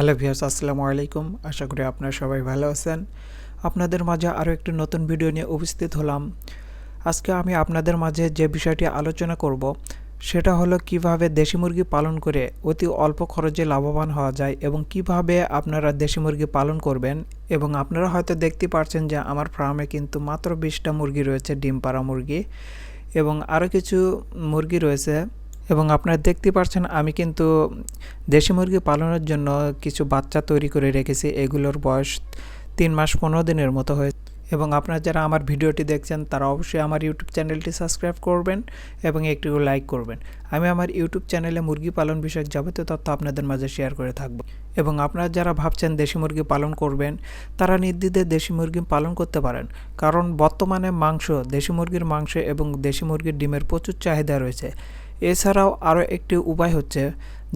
Hello ভিয়াস আসসালামু আলাইকুম। আশা করি আপনারা সবাই ভালো আছেন। আপনাদের মাঝে আরও একটি নতুন ভিডিও নিয়ে উপস্থিত হলাম। আজকে আমি আপনাদের মাঝে যে বিষয়টি আলোচনা করব, সেটা হলো কীভাবে দেশি মুরগি পালন করে অতি অল্প খরচে লাভবান হওয়া যায় এবং কীভাবে আপনারা দেশি মুরগি পালন করবেন এবং আপনারা হয়তো দেখতে পাচ্ছেন যে আমার ফার্মে কিন্তু মাত্র বিশটা মুরগি রয়েছে, ডিম পাড়া মুরগি এবং আরও কিছু মুরগি রয়েছে। এবং আপনারা দেখতে পাচ্ছেন আমি কিন্তু দেশি মুরগি পালনের জন্য কিছু বাচ্চা তৈরি করে রেখেছি। এগুলোর বয়স তিন মাস পনেরো দিনের মতো হয়েছে এবং আপনারা যারা আমার ভিডিওটি দেখছেন, তারা অবশ্যই আমার ইউটিউব চ্যানেলটি সাবস্ক্রাইব করবেন এবং একটু লাইক করবেন। আমি আমার ইউটিউব চ্যানেলে মুরগি পালন বিষয়ক যাবতীয় তথ্য আপনাদের মাঝে শেয়ার করে থাকব। এবং আপনারা যারা ভাবছেন দেশি মুরগি পালন করবেন, তারা নির্দ্বিধে দেশি মুরগি পালন করতে পারেন। কারণ বর্তমানে মাংস, দেশি মুরগির মাংস এবং দেশি মুরগির ডিমের প্রচুর চাহিদা রয়েছে। এছাড়াও আরও একটি উপায় হচ্ছে,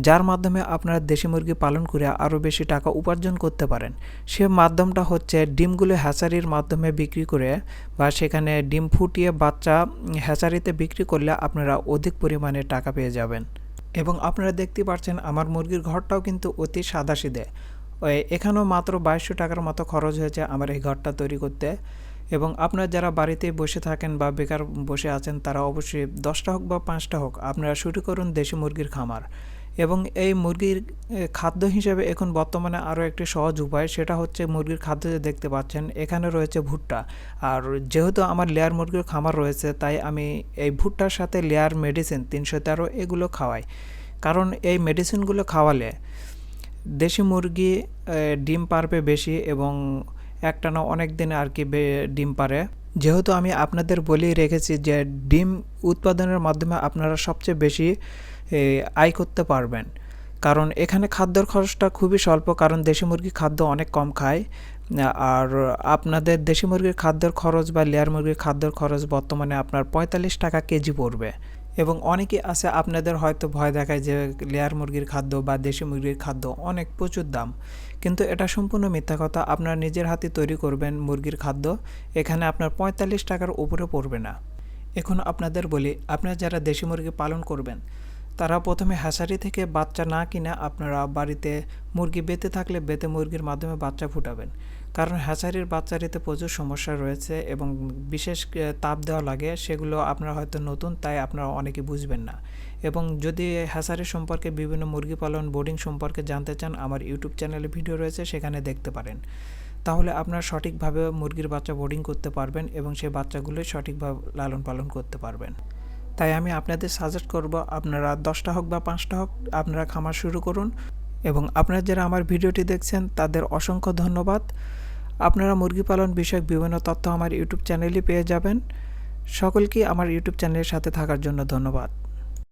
যার মাধ্যমে আপনারা দেশি মুরগি পালন করে আরও বেশি টাকা উপার্জন করতে পারেন। সে মাধ্যমটা হচ্ছে ডিমগুলো হ্যাচারির মাধ্যমে বিক্রি করে বা সেখানে ডিম ফুটিয়ে বাচ্চা হ্যাচারিতে বিক্রি করলে আপনারা অধিক পরিমাণে টাকা পেয়ে যাবেন। এবং আপনারা দেখতে পাচ্ছেন আমার মুরগির ঘরটাও কিন্তু অতি সাদাসিধে ওই এখানেও মাত্র বাইশশো টাকার মতো খরচ হয়েছে আমার এই ঘরটা তৈরি করতে। এবং আপনারা যারা বাড়িতে বসে থাকেন বা বেকার বসে আছেন, তারা অবশ্যই দশটা হোক বা পাঁচটা হোক, আপনারা শুরু করুন দেশি মুরগির খামার। এবং এই মুরগির খাদ্য হিসেবে এখন বর্তমানে আরও একটি সহজ উপায়, সেটা হচ্ছে মুরগির খাদ্য যে দেখতে পাচ্ছেন, এখানে রয়েছে ভুট্টা। আর যেহেতু আমার লেয়ার মুরগির খামার রয়েছে, তাই আমি এই ভুট্টার সাথে লেয়ার মেডিসিন তিনশো তেরো এগুলো খাওয়াই। কারণ এই মেডিসিনগুলো খাওয়ালে দেশি মুরগি ডিম পারবে বেশি এবং একটানা অনেক দিন আর কি ডিম পারে। যেহেতু আমি আপনাদের বলেই রেখেছি যে ডিম উৎপাদনের মাধ্যমে আপনারা সবচেয়ে বেশি আয় করতে পারবেন। কারণ এখানে খাদ্যর খরচটা খুবই স্বল্প, কারণ দেশি মুরগি খাদ্য অনেক কম খায়। আর আপনাদের দেশি মুরগির খাদ্যর খরচ বা লেয়ার মুরগির খাদ্যর খরচ বর্তমানে আপনার পঁয়তাল্লিশ টাকা কেজি পড়বে। এবং অনেকে আছে আপনাদের হয়তো ভয় দেখায় যে লেয়ার মুরগির খাদ্য বা দেশি মুরগির খাদ্য অনেক প্রচুর দাম। কিন্তু এটা সম্পূর্ণ মিথ্যা কথা, আপনার নিজের হাতে তৈরি করবেন মুরগির খাদ্য, এখানে আপনার পঁয়তাল্লিশ টাকার উপরে পড়বে না। এখন আপনাদের বলি, আপনারা যারা দেশি মুরগি পালন করবেন তারা প্রথমে হ্যাসারি থেকে বাচ্চা না কিনে আপনারা বাড়িতে মুরগি বেঁতে থাকলে বেতে মুরগির মাধ্যমে বাচ্চা ফুটাবেন। কারণ হ্যাচারির বাচ্চারিতে প্রচুর সমস্যা রয়েছে এবং বিশেষ তাপ দেওয়া লাগে, সেগুলো আপনারা হয়তো নতুন, তাই আপনারা অনেকে বুঝবেন না। এবং যদি হ্যাচারি সম্পর্কে বিভিন্ন মুরগি পালন, বোর্ডিং সম্পর্কে জানতে চান, আমার ইউটিউব চ্যানেলে ভিডিও রয়েছে, সেখানে দেখতে পারেন। তাহলে আপনারা সঠিকভাবে মুরগির বাচ্চা বোর্ডিং করতে পারবেন এবং সেই বাচ্চাগুলোই সঠিকভাবে লালন পালন করতে পারবেন। তাই আমি আপনাদের সাজেস্ট করব আপনারা দশটা হোক বা পাঁচটা হোক আপনারা খামার শুরু করুন এবং আপনারা যারা আমার ভিডিওটি দেখছেন তাদের অসংখ্য ধন্যবাদ। আপনারা মুরগি পালন বিষয়ক বিভিন্ন তথ্য আমার ইউটিউব চ্যানেলে পেয়ে যাবেন। সকলকে আমার ইউটিউব চ্যানেলের সাথে থাকার জন্য ধন্যবাদ।